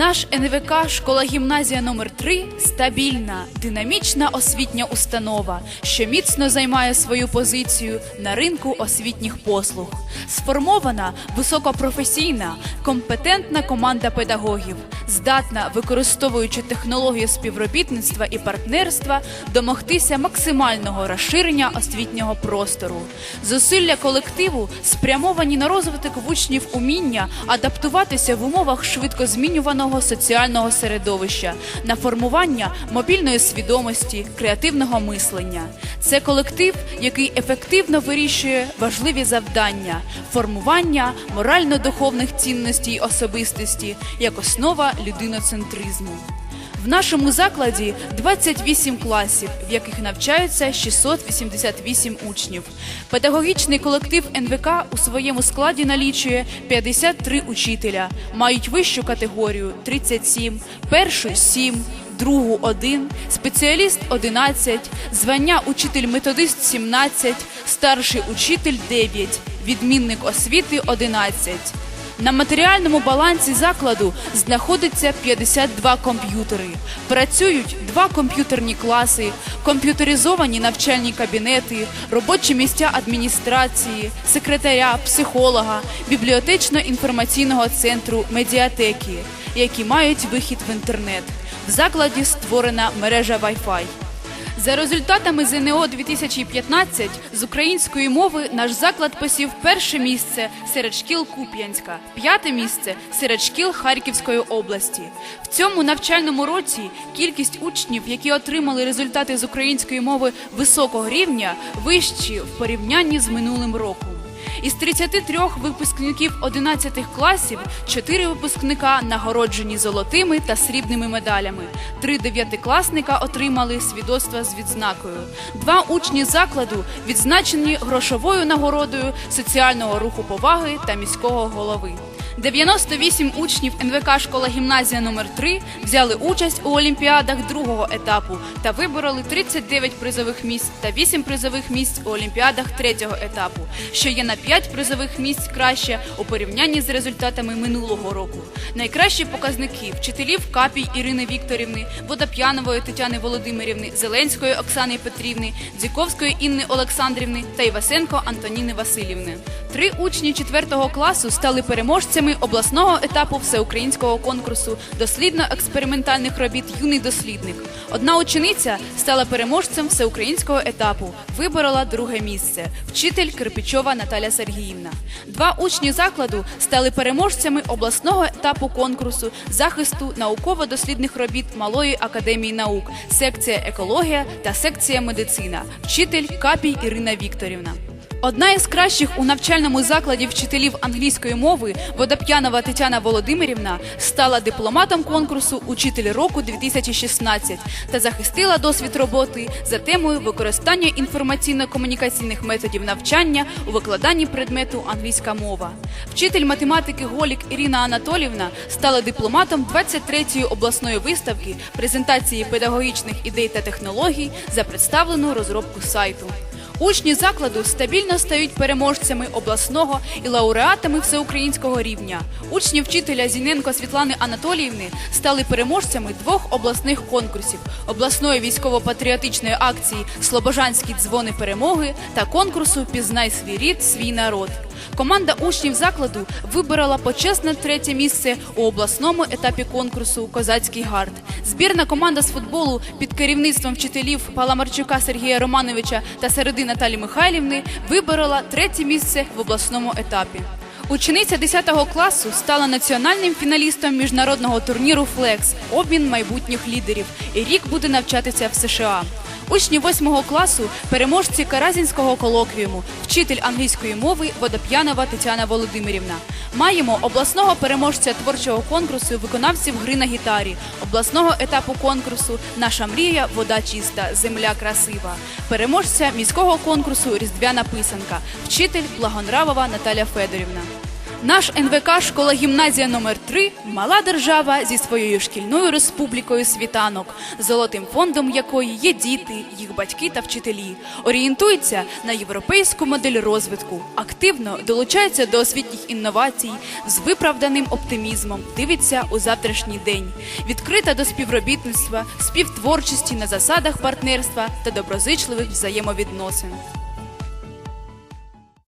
Наш НВК школа гімназія номер 3 стабільна, динамічна освітня установа, що міцно займає свою позицію на ринку освітніх послуг. Сформована високопрофесійна, компетентна команда педагогів, здатна, використовуючи технологію співробітництва і партнерства, домогтися максимального розширення освітнього простору. Зусилля колективу спрямовані на розвиток учнів уміння адаптуватися в умовах швидко змінюваного соціального середовища, на формування мобільної свідомості, креативного мислення. Це колектив, який ефективно вирішує важливі завдання формування морально-духовних цінностей особистості як основа людиноцентризму. В нашому закладі 28 класів, в яких навчаються 688 учнів. Педагогічний колектив НВК у своєму складі налічує 53 учителя, мають вищу категорію 37, першу 7, другу 1, спеціаліст 11, звання учитель-методист 17, старший учитель 9, відмінник освіти 11. На матеріальному балансі закладу знаходиться 52 комп'ютери. Працюють два комп'ютерні класи, комп'ютеризовані навчальні кабінети, робочі місця адміністрації, секретаря, психолога, бібліотечно-інформаційного центру, медіатеки, які мають вихід в інтернет. В закладі створена мережа Wi-Fi. За результатами ЗНО 2015 з української мови наш заклад посів перше місце серед шкіл Куп'янська, п'яте місце серед шкіл Харківської області. В цьому навчальному році кількість учнів, які отримали результати з української мови високого рівня, вищі в порівнянні з минулим роком. Із 33 випускників 11 класів 4 випускника нагороджені золотими та срібними медалями. Три дев'ятикласника отримали свідоцтва з відзнакою. Два учні закладу відзначені грошовою нагородою соціального руху поваги та міського голови. 98 учнів НВК школа гімназія номер 3 взяли участь у олімпіадах другого етапу та вибороли 39 призових місць та 8 призових місць у олімпіадах третього етапу, що є на 5 призових місць краще у порівнянні з результатами минулого року. Найкращі показники вчителів Капій Ірини Вікторівни, Водоп'янової Тетяни Володимирівни, Зеленської Оксани Петрівни, Дзіковської Інни Олександрівни та Івасенко Антоніни Васильівни. Три учні 4 класу стали переможцями обласного етапу всеукраїнського конкурсу дослідно-експериментальних робіт Юний дослідник. Одна учениця стала переможцем всеукраїнського етапу, виборола друге місце. Вчитель Кирпичова Наталя Сергіївна. Два учні закладу стали переможцями обласного етапу конкурсу захисту науково-дослідних робіт Малої академії наук, секція екологія та секція медицина. Вчитель Капій Ірина Вікторівна. Одна із кращих у навчальному закладі вчителів англійської мови Водоп'янова Тетяна Володимирівна стала дипломатом конкурсу Учитель року 2016 та захистила досвід роботи за темою використання інформаційно-комунікаційних методів навчання у викладанні предмету англійська мова. Вчитель математики Голік Ірина Анатолівна стала дипломатом 23-ї обласної виставки презентації педагогічних ідей та технологій за представлену розробку сайту. Учні закладу стабільно стають переможцями обласного і лауреатами всеукраїнського рівня. Учні вчителя Зіненко Світлани Анатоліївни стали переможцями двох обласних конкурсів: обласної військово-патріотичної акції Слобожанські дзвони перемоги та конкурсу Пізнай свій рід, свій народ. Команда учнів закладу виборола почесне третє місце у обласному етапі конкурсу Козацький гард. Збірна команда з футболу під керівництвом вчителів Паламарчука Сергія Романовича та Середи Наталі Михайлівни виборола третє місце в обласному етапі. Учениця 10 класу стала національним фіналістом міжнародного турніру Флекс обмін майбутніх лідерів і рік буде навчатися в США. Учні 8 класу переможці Каразінського колоквіуму, вчитель англійської мови Водоп'янова Тетяна Володимирівна. Маємо обласного переможця творчого конкурсу виконавців гри на гітарі, обласного етапу конкурсу Наша мрія, вода чиста, земля красива, переможця міського конкурсу Різдвяна писанка, вчитель Благонравова Наталя Федорівна. Наш НВК школа гімназія номер 3 мала держава зі своєю шкільною республікою світанок, золотим фондом якої є діти, їх батьки та вчителі. Орієнтується на європейську модель розвитку, активно долучається до освітніх інновацій з виправданим оптимізмом, дивиться у завтрашній день, відкрита до співробітництва, співтворчості на засадах партнерства та доброзичливих взаємовідносин.